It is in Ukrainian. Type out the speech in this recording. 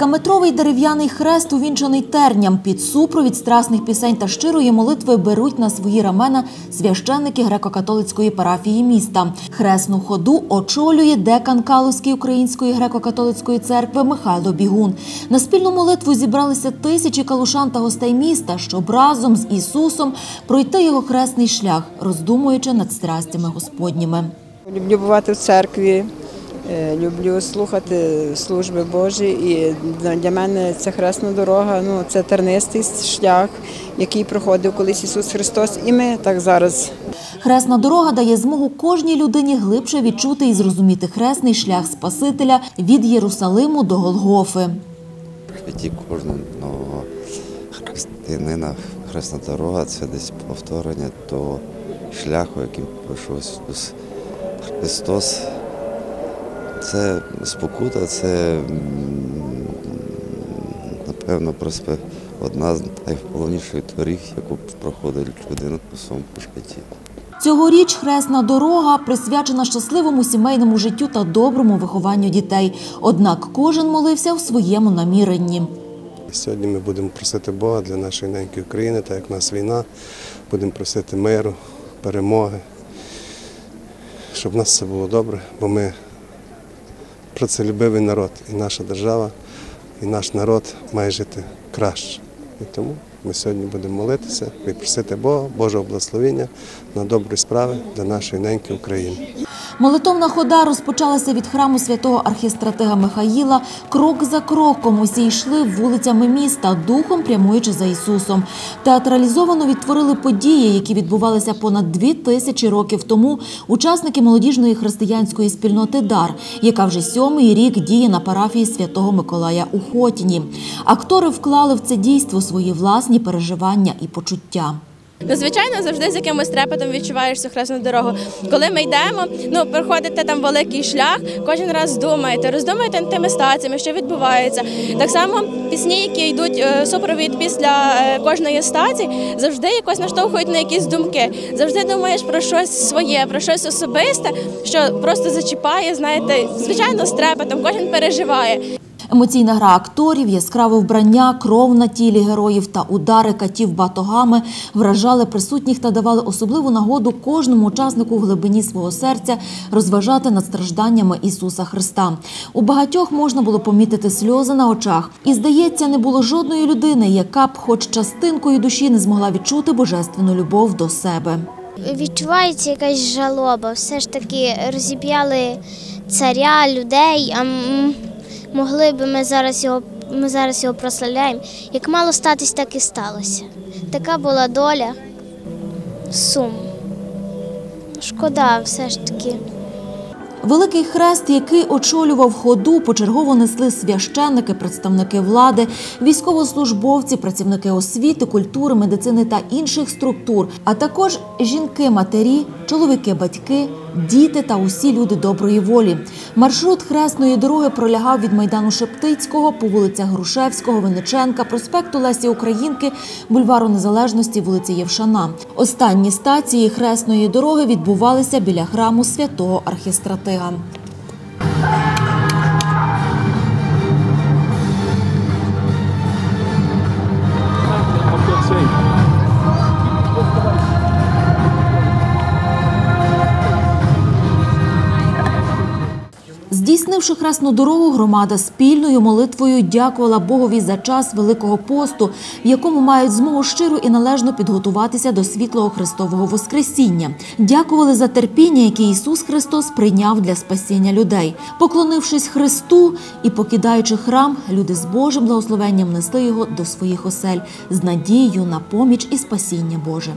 Кількаметровий дерев'яний хрест, увінчаний терням, під супровід страсних пісень та щирої молитви беруть на свої рамена священники греко-католицької парафії міста. Хресну ходу очолює декан Калузької української греко-католицької церкви Михайло Бігун. На спільну молитву зібралися тисячі калушан та гостей міста, щоб разом з Ісусом пройти його хресний шлях, роздумуючи над страстями Господніми. Люблю бувати в церкві, люблю слухати служби Божі. І для- мене це хресна дорога, ну це тернистий шлях, який проходив колись Ісус Христос. І ми так зараз Хресна дорога дає змогу кожній людині глибше відчути і зрозуміти хресний шлях Спасителя від Єрусалиму до Голгофи. В житті кожного християнина хресна дорога це десь повторення того шляху, яким пройшов Ісус Христос. Це спокута, це напевно просто одна з найголовніших доріг, яку проходить людина по своєму житті. Цьогоріч хресна дорога присвячена щасливому сімейному життю та доброму вихованню дітей. Однак кожен молився в своєму наміренні. Сьогодні ми будемо просити Бога для нашої неньки України, так як в нас війна, будемо просити миру, перемоги, щоб в нас все було добре, бо ми працелюбивий народ, і наша держава, і наш народ має жити краще. І тому ми сьогодні будемо молитися і просити Бога, Божого благословення на добрі справи для нашої неньки України. Молитовна хода розпочалася від храму святого архістратига Михаїла. Крок за кроком усі йшли вулицями міста, духом прямуючи за Ісусом. Театралізовано відтворили події, які відбувалися понад дві тисячі років тому. Учасники молодіжної християнської спільноти Дар, яка вже сьомий рік діє на парафії святого Миколая у Хотіні. Актори вклали в це дійство свої власні переживання і почуття. Ну, звичайно, завжди з якимось трепетом відчуваєш цю хресну дорогу. Коли ми йдемо, ну проходите там великий шлях, кожен раз думаєте, роздумуєте над тими стаціями, що відбувається. Так само пісні, які йдуть е, супровід після е, кожної стації, завжди якось наштовхують на якісь думки. Завжди думаєш про щось своє, про щось особисте, що просто зачіпає. Знаєте, звичайно, з трепетом, кожен переживає. Емоційна гра акторів, яскраве вбрання, кров на тілі героїв та удари катів батогами вражали присутніх та давали особливу нагоду кожному учаснику в глибині свого серця розважати над стражданнями Ісуса Христа. У багатьох можна було помітити сльози на очах, і здається, не було жодної людини, яка б, хоч частинкою душі, не змогла відчути божественну любов до себе. Відчувається якась жалоба. Все ж таки розіп'яли царя, людей, а могли би ми зараз його, ми зараз його прославляємо. Як мало статись, так і сталося. Така була доля. Сум. Шкода, все ж таки. Великий хрест, який очолював ходу, почергово несли священники, представники влади, військовослужбовці, працівники освіти, культури, медицини та інших структур, а також жінки-матері, чоловіки-батьки, діти та усі люди доброї волі. Маршрут хресної дороги пролягав від майдану Шептицького по вулицях Грушевського, Винниченка, проспекту Лесі Українки, бульвару Незалежності, вулиці Євшана. Останні стації хресної дороги відбувалися біля храму святого архістратига. Здійснивши хресну дорогу, громада спільною молитвою дякувала Богові за час Великого посту, в якому мають змогу щиро і належно підготуватися до світлого Христового Воскресіння. Дякували за терпіння, яке Ісус Христос прийняв для спасіння людей. Поклонившись Христу і покидаючи храм, люди з Божим благословенням несли його до своїх осель з надією на поміч і спасіння Боже.